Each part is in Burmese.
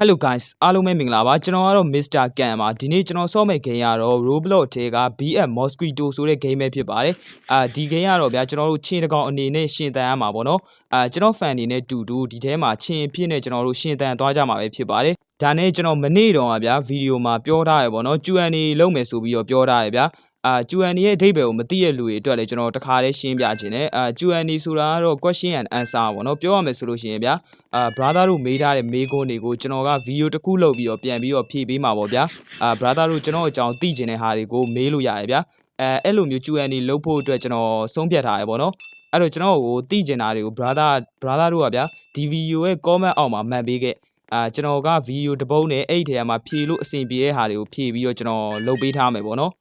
Hello guys အားလုံးပဲမင်္ဂလာပါကျွန်တော်ကတော့ Mr. Can ပါဒီနေ့ကျွန်တော်ဆော့မဲ့ game ကတော့ Roblox ထဲက BF Mosquito ဆိုတဲ့ game ပဲဖြစ်ပါတယ်အာဒီ game ကတော့ဗျာကျွန်တော်တို့ချင်းတကောင်အနေနဲ့ရှင်တန်ရမှာပေါ့နော်အာကျွန်တော် fan အနေနဲ့တူတူဒီထဲမှာချင်းအဖြစ်နဲ့ကျွန်တော်တို့ရှင်တန်သွားကြမှာပဲဖြစ်ပါတယ်ဒါနဲ့ကျွန်တော်မနေ့တော့ဗျာဗီဒီယိုမှာပြောထားရပေါ့နော် Q&A လုပ်မယ်ဆိုပြီးတော့ပြောထားရဗျာ အာ Q&A ရဲ့အဓိပ္ပာယ်ကိုမသိတဲ့လူတွေအတွက်လည်းကျွန်တော်တခါလေးရှင်းပြခြင်းနဲ့အာ Q&A ဆိုတာကတော့ question and answer ပေါ့နော်ပြောရမယ်ဆိုလို့ရှိရင်ဗျာအာ brother တို့မေးထားတဲ့မေးခွန်းတွေကိုကျွန်တော်ကဗီဒီယိုတစ်ခုလုပ်ပြီးတော့ပြန်ပြီးတော့ဖြည့်ပေးမှာပေါ့ဗျာအာ brother တို့ကျွန်တော်အကြောင်းသိချင်တဲ့ဟာတွေကိုမေးလို့ရတယ်ဗျာအဲအဲ့လိုမျိုး Q&A လုပ်ဖို့အတွက်ကျွန်တော်ဆုံးဖြတ်ထားရပေါ့နော်အဲ့တော့ကျွန်တော်ကိုသိချင်တာတွေကို brother brother တို့ကဗျာဒီဗီဒီယိုရဲ့ comment အောက်မှာမှတ်ပေးခဲ့အာကျွန်တော်ကဗီဒီယိုတစ်ပုတ်နဲ့အဲ့ဒီထဲမှာဖြည့်လို့အဆင်ပြေတဲ့ဟာတွေကိုဖြည့်ပြီးတော့ကျွန်တော်လုပ်ပေးထားမယ်ပေါ့နော်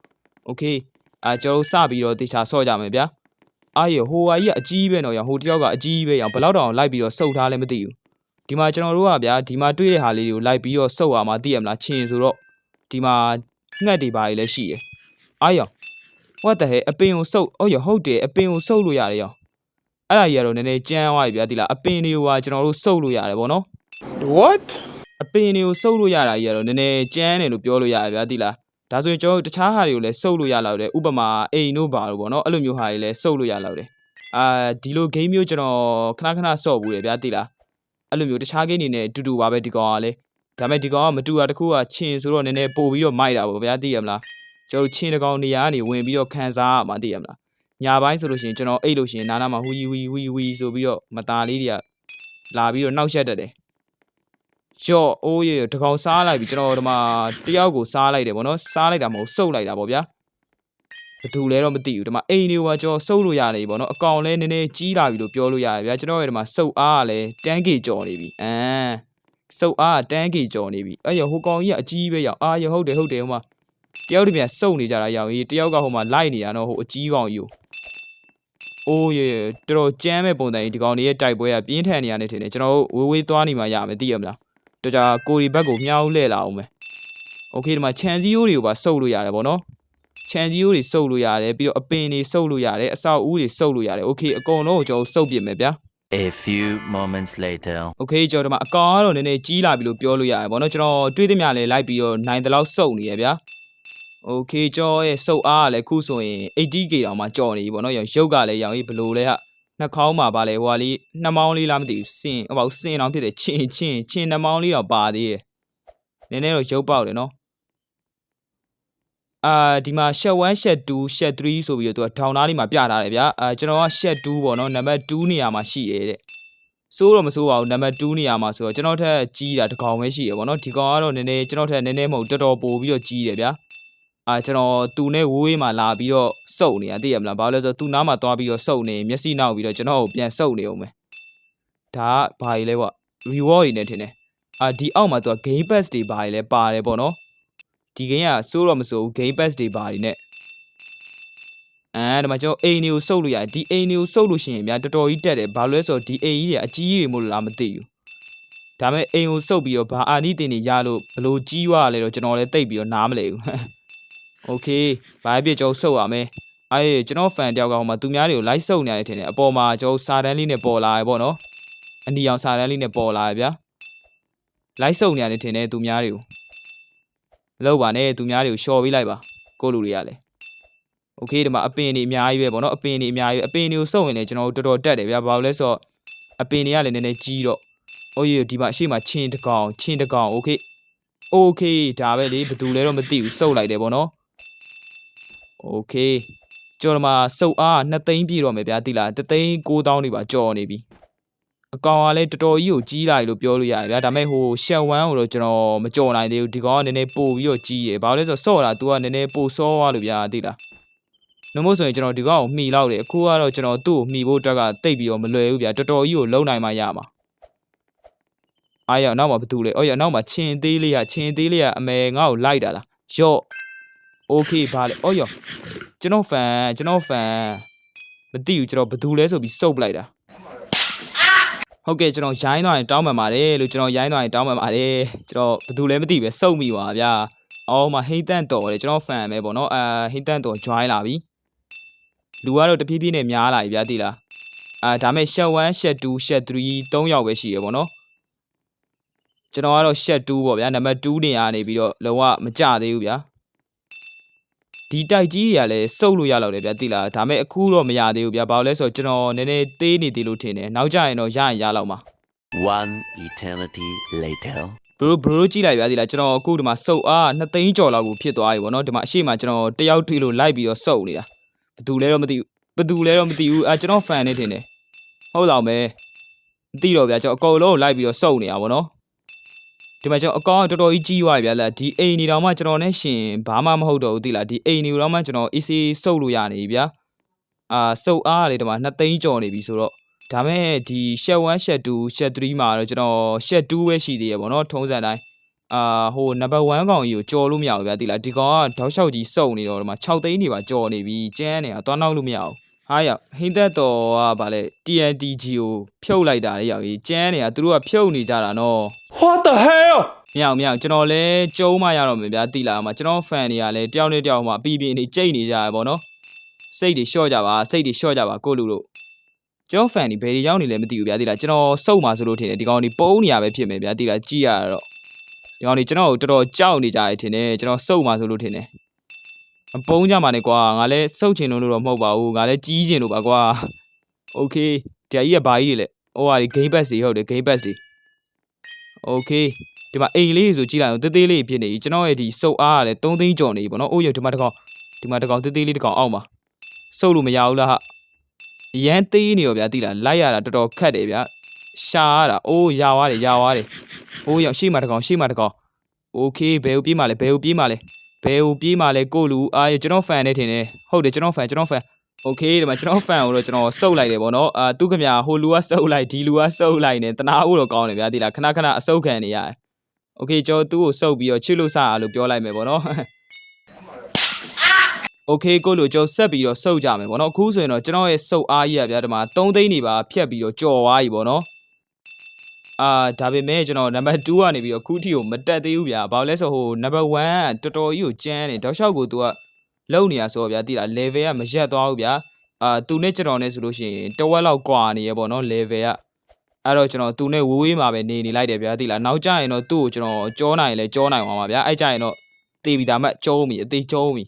โอเคအာကျွန်တော်စပြီးတော့တေချာဆော့ကြမယ်ဗျာအားရဟိုဟာကြီးကအကြီးပဲတော့ရဟိုတယောက်ကအကြီးပဲရဘယ်တော့တောင်လိုက်ပြီးတော့စုပ်ထားလဲမသိဘူးဒီမှာကျွန်တော်တို့ကဗျာဒီမှာတွေ့တဲ့ဟာလေးတွေကိုလိုက်ပြီးတော့စုပ်ရမှာသိရမလားချင်းဆိုတော့ဒီမှာငှက်တွေပါကြီးလည်းရှိရယ်အားရ what the hell အပင်ကိုစုပ်အော်ရဟုတ်တယ်အပင်ကိုစုပ်လို့ရတယ်ရောအဲ့ဒါကြီးကတော့နည်းနည်းကြမ်းသွားပြီဗျာဒီလားအပင်တွေကိုကကျွန်တော်တို့စုပ်လို့ရတယ်ဗောနော် What? အပင်တွေကိုစုပ်လို့ရတာကြီးကတော့နည်းနည်းကြမ်းတယ်လို့ပြောလို့ရတယ်ဗျာဒီလား ဒါဆိုရင်ကျွန်တော်တို့တခြားဟာတွေကိုလည်းစုပ်လို့ရလောက်တယ်ဥပမာအိမ်တို့ဘာလို့ပေါ့နော်အဲ့လိုမျိုးဟာတွေလည်းစုပ်လို့ရလောက်တယ်အာဒီလို game မျိုးကျွန်တော်ခဏခဏဆော့ဘူးတယ်ဗျာဒီလားအဲ့လိုမျိုးတခြား game တွေနဲ့အတူတူပါပဲဒီကောင်ကလည်းဒါပေမဲ့ဒီကောင်ကမတူတာတစ်ခုကချင်းဆိုတော့နည်းနည်းပို့ပြီးတော့မိုက်တာပေါ့ဗျာသိရမလားကျွန်တော်တို့ချင်းတစ်ကောင်နေရာကနေဝင်ပြီးတော့ခံစားရမှာသိရမလားညာပိုင်းဆိုလို့ရှိရင်ကျွန်တော်အိတ်လို့ရှိရင်နားနားမှာဟူယီဟူယီဟူယီဟူယီဆိုပြီးတော့မตาလေးတွေကလာပြီးတော့နှောက်ရက်တတ်တယ် ကြော့အိုးရတကောင်စားလိုက်ပြီကျွန်တော်ဒီမှာတယောက်ကိုစားလိုက်တယ်ဗောနော်စားလိုက်တာမဟုတ်စုပ်လိုက်တာဗောဗျာဘယ်သူလဲတော့မသိဘူးဒီမှာအိမ်တွေကကျွန်တော်စုပ်လို့ရတယ်ဗောနော်အကောင်လဲနည်းနည်းကြီးလာပြီလို့ပြောလို့ရတယ်ဗျာကျွန်တော်ရဲ့ဒီမှာစုပ်အားကလည်းတန်းကေကြော်နေပြီအမ်စုပ်အားကတန်းကေကြော်နေပြီအဲ့ရဟိုကောင်ကြီးကအကြီးပဲရောက်အာရဟုတ်တယ်ဟုတ်တယ်ဟိုမှာတယောက်တည်းပြန်စုပ်နေကြတာရောက်ကြီးတယောက်ကဟိုမှာလိုက်နေတာနော်ဟိုအကြီးကောင်ကြီးကိုအိုးရတော်တော်ကြမ်းမဲ့ပုံစံကြီးဒီကောင်လေးရဲ့တိုက်ပွဲကပြင်းထန်နေရတယ်ထင်တယ်ကျွန်တော်ဝေးဝေးသွားနေမှရမယ်သိရမလား တော့ကြာကိုရီဘက်ကိုမြှောက်လှည့်လာအောင်မယ်โอเคဒီမှာခြံစည်းရိုးတွေကိုပါစုပ်လို့ရတယ်ဗောနော်ခြံစည်းရိုးတွေစုပ်လို့ရတယ်ပြီးတော့အပင်တွေစုပ်လို့ရတယ်အဆောက်အဦတွေစုပ်လို့ရတယ်โอเคအကုန်လုံးကိုကျွန်တော်စုပ်ပြင်မယ်ဗျာ A few moments later. โอเคကျွန်တော်ဒီမှာအကောင်ကတော့နည်းနည်းကြီးလာပြီလို့ပြောလို့ရတယ်ဗောနော်ကျွန်တော်တွေးသမျှလည်းလိုက်ပြီးတော့နိုင်တဲ့လောက်စုပ်နေရဗျာโอเคကျွန်တော်ရဲ့စုပ်အားကလည်းခုဆိုရင် 80k တောင်မှကြော်နေပြီဗောနော်ရုပ်ကလည်းရောင်ကြီးဘလို့လဲဟာ နှာခေါင်းမှာပါလဲဟိုဟာလေးနှာမောင်းလေးလားမသိဘူးစင်ဟိုပါစင်တောင်ဖြစ်တယ်ချင်းချင်းချင်းနှာမောင်းလေးတော့ပါသေးတယ်နည်းနည်းတော့ရုပ်ပေါက်တယ်နော်အာဒီမှာ shed 1 shed 2 shed 3ဆိုပြီးတော့သူကဒေါင်သားလေးမှာပြထားတယ်ဗျာအာကျွန်တော်က shed 2ပေါ့နော်နံပါတ်2နေရာမှာရှိရဲတဲ့စိုးတော့မစိုးပါဘူးနံပါတ်2နေရာမှာဆိုတော့ကျွန်တော်ထက်ကြီးတာတစ်ကောင်ပဲရှိရပေါ့နော်ဒီကောင်ကတော့နည်းနည်းကျွန်တော်ထက်နည်းနည်းမဟုတ်တော်တော်ပိုပြီးတော့ကြီးတယ်ဗျာ အာကျွန်တော်သူနဲ့ဝိုးဝေးမှာလာပြီးတော့စုပ်နေတာသိရမလားဘာလို့လဲဆိုတော့သူနားမှာသွားပြီးတော့စုပ်နေမျက်စိနောက်ပြီးတော့ကျွန်တော်ကိုပြန်စုပ်နေအောင်မယ်ဒါကဘာကြီးလဲကွ reward တွေနဲ့ထင်တယ်အာဒီအောက်မှာသူက game pass တွေပါတယ်လဲပါတယ်ပေါ့နော်ဒီ game ကစိုးတော့မစိုးဘူး game pass တွေပါတယ်နဲ့အဲဒီမှာကျွန်တော်အိမ်တွေကိုစုပ်လို့ရတယ်ဒီအိမ်တွေကိုစုပ်လို့ရှိရင်ဗျာတော်တော်ကြီးတက်တယ်ဘာလို့လဲဆိုတော့ဒီအိမ်ကြီးတွေအကြီးကြီးတွေမို့လို့လားမသိဘူးဒါပေမဲ့အိမ်ကိုစုပ်ပြီးတော့ဘာအာနိတင်တွေရလို့ဘလို့ကြီးွားလဲတော့ကျွန်တော်လည်းတိတ်ပြီးတော့နားမလဲဘူး โอเคဘာဖြစ်ကျွန်တော်စုပ်ရမယ်အဲကျွန်တော် fan တယောက်ကဟိုမှာသူများတွေကို live စုပ်နေရတယ်ထင်တယ်အပေါ်မှာကျွန်တော်စာတန်းလေးနဲ့ပေါ်လာရပေါ့နော်အနီအောင်စာတန်းလေးနဲ့ပေါ်လာရဗျာ လိုက်စုံနေရတယ်ထင်တယ်သူများတွေကိုမလုပ်ပါနဲ့သူများတွေကိုရှော့ပေးလိုက်ပါကိုလူတွေကလည်းโอเคဒီမှာအပင်တွေအများကြီးပဲဗောနော်အပင်တွေအများကြီးအပင်တွေကိုစုံရင်လည်းကျွန်တော်တို့တော်တော်တက်တယ်ဗျာဘာလို့လဲဆိုတော့အပင်တွေကလည်းနည်းနည်းကြီးတော့အိုးရဒီမှာအရှိမချင်းတကောင်ချင်းတကောင်โอเคโอเคဒါပဲလေဘယ်သူလဲတော့မသိဘူးစုပ်လိုက်တယ်ဗောနော် โอเคကျွန်တော်ဒီမှာစုပ်အား2သိန်းပြည့်တော့မယ်ဗျာတိလား3သိန်း9000နေပါကြော်နေပြီ အကောင်ကလည်းတော်တော်ကြီးကိုကြီးလာပြီလို့ပြောလို့ရတယ်ဗျာဒါပေမဲ့ဟိုရှက်ဝမ်းကိုတော့ကျွန်တော်မကြော်နိုင်သေးဘူးဒီကောင်ကနည်းနည်းပို့ပြီးတော့ကြီးရယ်ဘာလို့လဲဆိုတော့ဆော့တာ तू ကနည်းနည်းပို့ဆောသွားလို့ဗျာသိလားနှမို့ဆိုရင်ကျွန်တော်ဒီကောင်ကိုမှီလောက်တယ်အခုကတော့ကျွန်တော်သူ့ကိုမှီဖို့အတွက်ကတိတ်ပြီးတော့မလွယ်ဘူးဗျာတော်တော်ကြီးကိုလုံနိုင်မှရမှာအားရနောက်မှာဘာတူလဲအော်ရနောက်မှာချင်းသေးလေးကချင်းသေးလေးကအမေငါ့ကိုလိုက်တာလားယော့ โอเคဘာလဲအော်ရကျွန်တော်ဖန်ကျွန်တော်ဖန်မသိဘူးကျွန်တော်ဘာတူလဲဆိုပြီးစုပ်ပလိုက်တာ ဟုတ်ကဲ့ကျွန်တော်ရိုင်းသွားရင်တောင်းပန်ပါတယ်လို့ကျွန်တော်ရိုင်းသွားရင်တောင်းပန်ပါတယ်ကျွန်တော်ဘယ်သူလဲမသိပဲစုံမိပါဗျာအော်မဟိတ်တန့်တော်တယ်ကျွန်တော်ဖန်ပဲပေါ့နော်အာဟိတ်တန့်တော် join လာပြီလူကတော့တဖြည်းဖြည်းနဲ့များလာပြီဗျာသိလားအာဒါမဲ့ shed 1 shed 2 shed 3 3ယောက်ပဲရှိရပေါ့နော် ကျွန်တော်ကတော့ရှက်2ပေါ့ဗျာနံပါတ်2နေရာနေပြီးတော့လုံးဝမကြသေးဘူးဗျာ ဒီတိုက်ကြီးတွေကလည်းစုပ်လို့ရတော့တယ်ဗျာတိလားဒါပေမဲ့အခုတော့မရသေးဘူးဗျာဘာလို့လဲဆိုတော့ကျွန်တော်နည်းနည်းသေးနေသေးလို့ထင်တယ်နောက်ကြရင်တော့ရရင်ရလောက်မှာ One eternity later. ဘရိုဘရိုကြည့်လိုက်ဗျာဒီလားကျွန်တော်အခုဒီမှာစုပ်အား2သိန်းကျော်လောက်ကိုဖြစ်သွားပြီဗောနော်ဒီမှာအရှိမကျွန်တော်တယောက်တွေ့လို့လိုက်ပြီးတော့စုပ်နေတာဘသူလဲတော့မသိဘူးဘသူလဲတော့မသိဘူးအာကျွန်တော်ဖန်နေတင်တယ်ဟုတ်တော့မယ်မသိတော့ဗျာကျွန်တော်အကုန်လုံးကိုလိုက်ပြီးတော့စုပ်နေတာဗောနော် ဒီမှာကျွန်တော်အကောင်ကတော်တော်ကြီးကြီးသွားပြီဗျာလားဒီအိမ်နေတော့မှကျွန်တော်နဲ့ရှင်ဘာမှမဟုတ်တော့ဘူးသိလားဒီအိမ်နေတော့မှကျွန်တော် AC စုပ်လို့ရနေပြီဗျာအာစုပ်အားလေဒီမှာ2သိန်းကျော်နေပြီဆိုတော့ဒါမဲ့ဒီရှက်1ရှက်2ရှက်3မှာတော့ကျွန်တော်ရှက်2ပဲရှိသေးရပေါ့နော်ထုံးစံတိုင်းအာဟိုနံပါတ်1ကောင်ကြီးကိုကြော်လို့မရဘူးဗျာတိလားဒီကောင်ကတောက်လျှောက်ကြီးစုံနေတော့ဒီမှာ6သိန်းနေပါကြော်နေပြီကျန်းနေတာသွားနောက်လို့မရဘူးဟာရဟင်းသက်တော်ကဗာလဲ TNTG ကိုဖြုတ်လိုက်တာလေရောက်ကြီးကျန်းနေတာသူတို့ကဖြုတ်နေကြတာနော် What the hell? မရအောင်မရအောင်ကျွန်တော်လည်းကျုံးမှရတော့မယ်ဗျာတိလာမှာကျွန်တော်ဖန်တွေကလည်းတယောက်နဲ့တယောက်မှအပီပီနေကြိတ်နေကြရပေါ့နော်စိတ်တွေလျှော့ကြပါစိတ်တွေလျှော့ကြပါကိုလူတို့ကျွန်တော်ဖန်တွေဘယ်တွေရောက်နေလဲမသိဘူးဗျာတိလာကျွန်တော်စုံမှာဆိုလို့ထင်တယ်ဒီကောင်ဒီပုံးနေရပဲဖြစ်မယ်ဗျာတိလာကြည့်ရတော့ဒီကောင်ဒီကျွန်တော်ကိုတော်တော်ကြောက်နေကြရထင်တယ်ကျွန်တော်စုံမှာဆိုလို့ထင်တယ်အပုံးကြမှာနေကွာငါလည်းစုတ်ချင်လို့တော့မဟုတ်ပါဘူးငါလည်းကြီးချင်လို့ပါကွာโอเคတရားကြီးကဘာကြီးတွေလဲဟိုဟာဒီ game pass တွေဟုတ်တယ် game pass တွေ โอเค ဒီမှာအိမ်လေးဆိုကြည့်လိုက်အောင်တေးသေးလေးဖြစ်နေပြီကျွန်တော်ရဲ့ဒီစုပ်အားကလည်း3သိန်းကျော်နေပြီပေါ့နော်အိုးရဒီမှာတစ်ကောင်ဒီမှာတစ်ကောင်တေးသေးလေးတစ်ကောင်အောက်မှာစုပ်လို့မရဘူးလားဟာအရန်သေးနေရောဗျာတိလားလိုက်ရတာတော်တော်ခက်တယ်ဗျာရှာရတာအိုးရသွားတယ်ရသွားတယ်အိုးရောက်ရှေ့မှာတစ်ကောင်ရှေ့မှာတစ်ကောင်โอเคဘယ်ကိုပြေးမှလဲဘယ်ကိုပြေးမှလဲဘယ်ကိုပြေးမှလဲကိုလူအာကျွန်တော်ဖန်နေထင်တယ်ဟုတ်တယ်ကျွန်တော်ဖန်ကျွန်တော်ဖန် โอเคဒီမှာကျွန်တော်ဖန်ကိုတော့ကျွန်တော်စုပ်လိုက်တယ်ပေါ့နော်အာသူခမဟိုလူကစုပ်လိုက်ဒီလူကစုပ်လိုက်နေတနာဖို့တော့ကောင်းတယ်ဗျာတိလားခဏခဏအစုပ်ခံနေရတယ် โอเคကျွန်တော်သူ့ကိုစုပ်ပြီးတော့ချစ်လို့စရလို့ပြောလိုက်မယ်ပေါ့နော်โอเคကိုလိုကျွန်တော်ဆက်ပြီးတော့စုပ်ကြမယ်ပေါ့နော်အခုဆိုရင်တော့ကျွန်တော်ရဲ့စုပ်အားကြီးရဗျာဒီမှာ3သိန်းနေပါဖြတ်ပြီးတော့ကြော်သွားပြီပေါ့နော်အာဒါပေမဲ့ကျွန်တော်နံပါတ်2ကနေပြီးတော့ခုထိကိုမတက်သေးဘူးဗျာဘာလို့လဲဆိုဟိုနံပါတ်1ကတော်တော်ကြီးကိုကျန်းနေတောက်လျှောက်ကိုသူက လုံနေရဆိုတော့ဗျာတိလား level ကမရက်သွားဘူးဗျာအာသူနဲ့ကျွန်တော်နဲ့ဆိုလို့ရှိရင်တဝက်လောက်ကွာနေရပေါ့နော် level ကအဲ့တော့ကျွန်တော်သူနဲ့ဝေးဝေးမှာပဲနေနေလိုက်တယ်ဗျာသိလားနောက်ကျရင်တော့သူ့ကိုကျွန်တော်ကြောနိုင်လဲကြောနိုင်အောင်ပါဗျာအဲ့ကျရင်တော့တေးပြီးသားမှကျုံးပြီအသေးကျုံးပြီ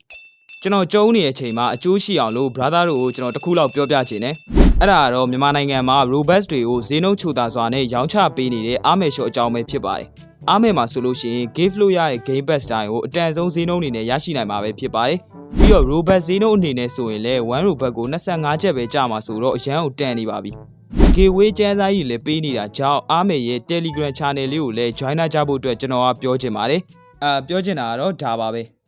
ကျွန်တော်ကျုံးနေတဲ့အချိန်မှာအကျိုးရှိအောင်လို့ brother တို့ကိုကျွန်တော်တစ်ခုလောက်ပြောပြချင်တယ် အဲ့ဒါကတော့မြန်မာနိုင်ငံမှာ robust တွေကိုဈေးနှုန်းချိုတာစွာနဲ့ရောင်းချပေးနေတဲ့အားမယ်ရှော့အကြောင်းပဲဖြစ်ပါတယ်အားမယ်မှာဆိုလို့ရှိရင် give လို့ရတဲ့ game pass တိုင်းကိုအတန်ဆုံးဈေးနှုန်းအနေနဲ့ရရှိနိုင်မှာပဲဖြစ်ပါတယ်ပြီးတော့ robust ဈေးနှုန်းအနေနဲ့ဆိုရင်လည်း1 robust ကို25ချက်ပဲကျမှာဆိုတော့အရန်ကိုတန်နေပါပြီ gateway ကျန်းစာကြီးလည်းပေးနေတာကြောင့်အားမေရဲ့ Telegram channel လေးကိုလည်း join ကြဖို့အတွက်ကျွန်တော်ကပြောချင်ပါတယ်။အာပြောချင်တာကတော့ဒါပါပဲ။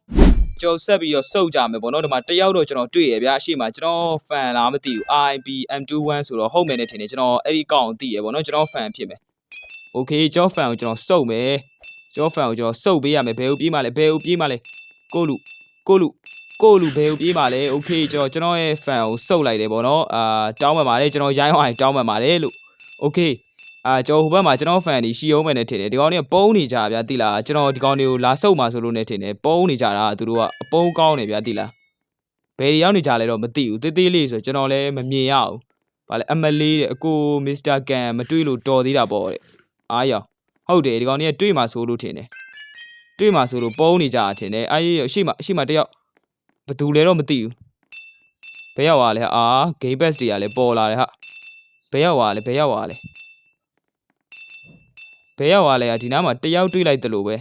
ကျွန်တော်ဆက်ပြီးတော့စုပ်ကြမယ်ပေါ့နော်ဒီမှာတယောက်တော့ကျွန်တော်တွေ့ရဗျာအရှိမကျွန်တော် fan လားမသိဘူး IP M21 ဆိုတော့ဟုတ်မယ်နဲ့ထင်တယ်ကျွန်တော်အဲ့ဒီကောင်သိရပေါ့နော်ကျွန်တော် fan ဖြစ်မယ်။ Okay ကျွန်တော် fan ကိုကျွန်တော်စုပ်မယ်။ကျွန်တော် fan ကိုကျွန်တော်စုပ်ပေးရမယ်ဘယ်ကိုပြေးမှလဲဘယ်ကိုပြေးမှလဲကိုလူကိုလူကိုလူဘယ်ကိုပြေးမှလဲ okay ကျွန်တော်ကျွန်တော်ရဲ့ fan ကိုစုပ်လိုက်တယ်ပေါ့နော်အာတောင်းပန်ပါတယ်ကျွန်တော်ရိုင်းအောင်တောင်းပန်ပါတယ်လို့ okay အာကျွန်တော်ဟိုဘက်မှာကျွန်တော် fan တွေရှီအောင်မယ်နဲ့ထင်တယ်ဒီကောင်တွေကပုံးနေကြဗျာတိလားကျွန်တော်ဒီကောင်တွေကိုလာစုပ်မှာဆိုလို့နဲ့ထင်တယ်ပုံးနေကြတာသူတို့ကအပုံးကောင်းနေဗျာတိလားဘယ်တွေရောက်နေကြလဲတော့မသိဘူးတေးသေးလေးဆိုကျွန်တော်လည်းမမြင်ရဘူးဗာလဲအမလေးတဲ့အကိုမစ္စတာကန်မတွေ့လို့တော်သေးတာပေါ့တဲ့အားရောဟုတ်တယ်ဒီကောင်တွေကတွေ့မှာဆိုလို့ထင်တယ်တွေ့မှာဆိုလို့ပုံးနေကြတာထင်တယ်အားရရရှိမှရှိမှတယောက်ဘယ်သူလဲတော့မသိဘူးဘယ်ရောက်သွားလဲဟာအာ game pass တွေကလည်းပေါ်လာတယ်ဟာဘယ်ရောက်သွားလဲဘယ်ရောက်သွားလဲ ဘယ်ရောက်သွားလဲဟာဒီနားမှာတယောက်တွေးလိုက်တယ်လို့ပဲ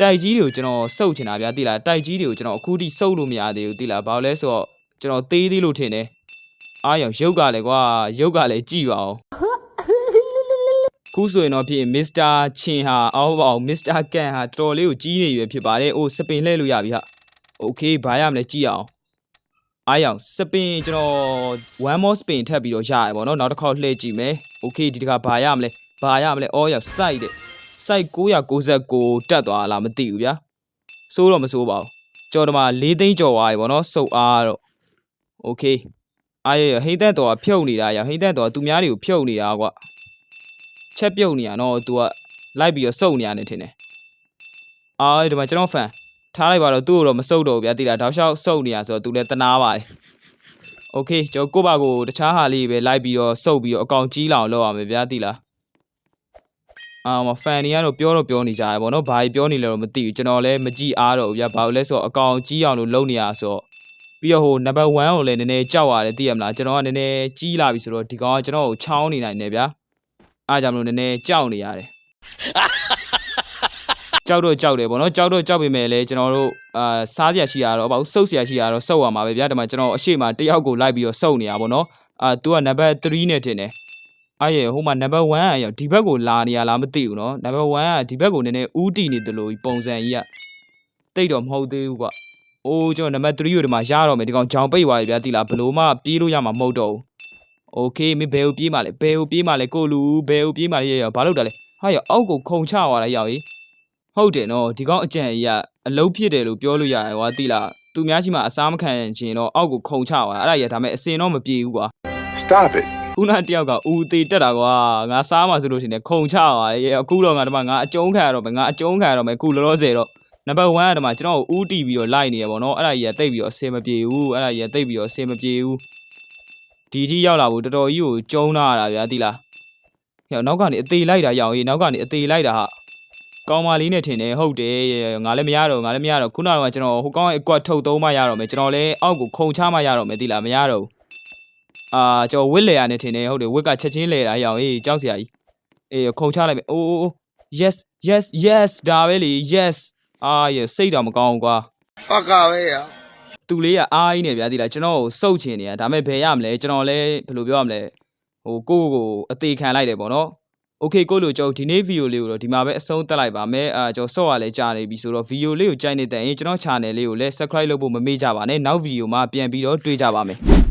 တိုက်ကြီးတွေကိုကျွန်တော်စုပ်ချင်တာဗျာတိလားတိုက်ကြီးတွေကိုကျွန်တော်အခုထိစုပ်လို့မရသေးဘူးတိလားဘာလို့လဲဆိုတော့ကျွန်တော်သေးသေးလို့ထင်တယ်အားရောင်ရုပ်ကလည်းကွာရုပ်ကလည်းကြည့်ပါအောင်ခုဆိုရင်တော့ဖြစ်မစ္စတာချင်ဟာအောက်ပါအောင်မစ္စတာကန်ဟာတော်တော်လေးကိုကြီးနေရွယ်ဖြစ်ပါတယ်အိုးစပင်လှည့်လို့ရပြီဟာ โอเคဘာရမလဲကြည့်အောင်အားရအောင်စပင်ကျွန်တော် one more spin ထပ်ပြီးတော့ရရပါတော့နောက်တစ်ခေါက်လှည့်ကြည့်မယ်โอเคဒီတခါဘာရမလဲ ဘာရမလဲအော်ရောက် site တဲ့ site 999တက်သွားလားမသိဘူးဗျာစိုးတော့မစိုးပါဘူးကြော်တမ၄သိန်းကြော်သွားပြီဗောနော်စုပ်အားတော့โอเคအားရရဟိမ့်သက်တော်ကဖြုတ်နေတာရဟိမ့်သက်တော်ကသူများတွေကိုဖြုတ်နေတာကွာချက်ပြုတ်နေရနော် तू ကလိုက်ပြီးတော့စုပ်နေရတယ်ထင်တယ်အာဒီမှာကျွန်တော် fan ထားလိုက်ပါတော့သူ့ကိုတော့မစုပ်တော့ဘူးဗျာတိလားတောက်လျှောက်စုပ်နေရဆိုတော့သူလည်းတနာပါတယ်โอเคကျွန်တော်ကိုယ့်ဘာကိုတခြားဟာလေးပဲလိုက်ပြီးတော့စုပ်ပြီးတော့အကောင်ကြီးလောင်လောက်ရမယ်ဗျာတိလား အာမဖန်တွေကတော့ပြောတော့ပြောနေကြရပေါ့နော်ဘာကြီးပြောနေလဲတော့မသိဘူးကျွန်တော်လည်းမကြည့်အားတော့ဘူးဗျာဘာလို့လဲဆိုတော့အကောင်ကြီးအောင်လို့လုပ်နေရဆိုတော့ပြီးတော့ဟိုနံပါတ်1ကိုလည်းနည်းနည်းကြောက်ရတယ်သိရမလားကျွန်တော်ကနည်းနည်းကြီးလာပြီဆိုတော့ဒီကောင်ကကျွန်တော်ကိုချောင်းနေနိုင်တယ်ဗျာအားကြောင့်မလို့နည်းနည်းကြောက်နေရတယ်ကြောက်တော့ကြောက်တယ်ပေါ့နော်ကြောက်တော့ကြောက်ပေမဲ့လည်းကျွန်တော်တို့အာစားစရာရှိတာတော့ဘာလို့စုပ်စရာရှိတာတော့စုပ်ရမှာပဲဗျာဒီမှာကျွန်တော်အရှိမတယောက်ကိုလိုက်ပြီးတော့စုပ်နေရပါပေါ့နော်အာ तू ကနံပါတ်3နဲ့တင်တယ် အဲ့ရဟိုမှာနံပါတ်1ကရောက်ဒီဘက်ကိုလာနေရလားမသိဘူးနော်နံပါတ်1ကဒီဘက်ကိုနည်းနည်းဥတီနေတယ်လို့ပုံစံကြီးကတိတ်တော့မဟုတ်သေးဘူးကွာအိုးကျွန်တော်နံပါတ်3ကိုဒီမှာရတော့မယ်ဒီကောင်ဂျောင်ပိတ်သွားပြီဗျာတိလားဘလို့မှပြေးလို့ရမှာမဟုတ်တော့ဘူးโอเคမင်းဘယ်ကိုပြေးမှလဲဘယ်ကိုပြေးမှလဲကိုလူဘယ်ကိုပြေးမှလဲရရဘာလုပ်တာလဲဟာရအောက်ကိုခုံချသွားတာရောက်ကြီး ဟုတ်တယ်နော်ဒီကောင်အကြံကြီးကအလုံးဖြစ်တယ်လို့ပြောလို့ရတယ်ကွာတိလားသူများရှိမှအစားမခံရင်တော့အောက်ကိုခုံချသွားတာအဲ့ဒါကြီးကဒါမဲ့အစင်တော့မပြေဘူးကွာ Stop it. ခုနတယောက်ကဦးသေးတက်တာကွာငါစားမှဆိုလို့ရှိရင်ခုံချသွားတယ်အခုတော့ငါဒီမှာငါအကျုံးခံရတော့မယ်ငါအကျုံးခံရတော့မယ်အခုလောလောဆယ်တော့နံပါတ်1ကဒီမှာကျွန်တော်ကိုဦးတီပြီးတော့လိုက်နေရပေါ့နော်အဲ့ဒါကြီးကတိတ်ပြီးတော့အစင်မပြေဘူးအဲ့ဒါကြီးကတိတ်ပြီးတော့အစင်မပြေဘူးဒီထိရောက်လာဖို့တော်တော်ကြီးကိုကျုံးလာတာဗျာတိလားဟဲ့နောက်ကနေအသေးလိုက်တာရအောင်ကြီးနောက်ကနေအသေးလိုက်တာဟာကောင်းမလေးနဲ့ထင်တယ်ဟုတ်တယ်ငါလည်းမရတော့ငါလည်းမရတော့ခုနကတော့ကျွန်တော်ဟိုကောင်းရဲ့အကွက်ထုတ်သုံးမှရတော့မယ်ကျွန်တော်လည်းအောက်ကိုခုံချမှရတော့မယ်တိလားမရတော့ဘူး အာကျွန်တော်ဝစ်လေရနဲ့ထင်တယ်ဟုတ်တယ်ဝစ်ကချက်ချင်းလေတာရအောင်အေးကြောက်စရာကြီးအေးခုံချလိုက်မယ်အိုးအိုး yes yes yes ဒါပဲလေ yes အာရစိတ်တော့မကောင်းဘူးကွာ fuck ပဲရသူလေးကအားကြီးနေဗျာဒီလားကျွန်တော်ကိုစုပ်ချင်နေတာဒါပေမဲ့ဘယ်ရမလဲကျွန်တော်လည်းဘယ်လိုပြောရမလဲဟိုကိုယ့်ကိုအသေးခံလိုက်တယ်ပေါ့နော် okay ကိုလို့ကျွန်တော်ဒီနေ့ video လေးကိုတော့ဒီမှာပဲအဆုံးသတ်လိုက်ပါမယ်အာကျွန်တော်ဆော့ရလဲကြာနေပြီဆိုတော့ video လေးကိုကြိုက်နေတဲ့ရင်ကျွန်တော် channel လေးကိုလည်း subscribe လုပ်ဖို့မမေ့ကြပါနဲ့နောက် video မှာပြန်ပြီးတော့တွေ့ကြပါမယ်